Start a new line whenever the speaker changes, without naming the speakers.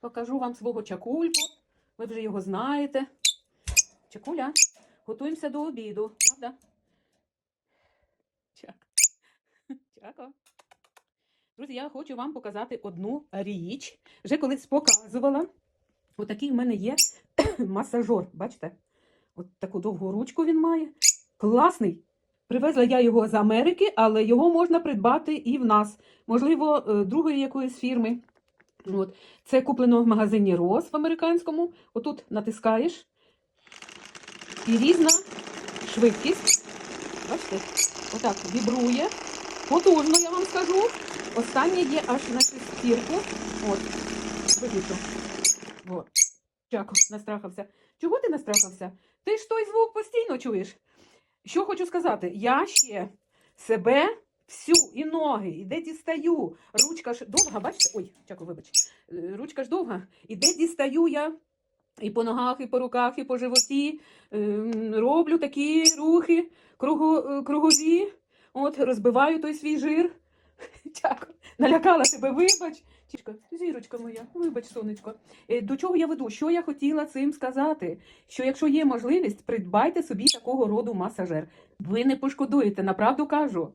покажу вам свого чакульку. Ви вже його знаєте. Чакуля, готуємося до обіду, правда? Чак. Чако. Друзі, я хочу вам показати одну річ. Вже колись показувала. Отакий в мене є масажор. Бачите? От таку довгу ручку він має. Класний. Привезла я його з Америки, але його можна придбати і в нас. Можливо, е, другої якоїсь фірми. От. Це куплено в магазині Рос в американському. Отут натискаєш. І різна швидкість. Бачите? Отак вібрує. Потужно, я вам скажу. Останнє є аж на шестірку. От. Виключу. Дякую, настрахався. Чого ти настрахався? Ти ж той звук постійно чуєш. Що хочу сказати? Я ще себе всю і ноги, і де дістаю. Ручка ж довга, бачите? Ой, дякую, вибач. Е, Ручка ж довга. І де дістаю я і по ногах, і по руках, і по животі. Ем, Роблю такі рухи е, кругові. От, розбиваю той свій жир. Дякую. Налякала тебе, вибач. Тічка, зірочка моя, вибач, сонечко. Е, До чого я веду? Що я хотіла цим сказати? Що якщо є можливість, придбайте собі такого роду масажер. Ви не пошкодуєте, направду кажу.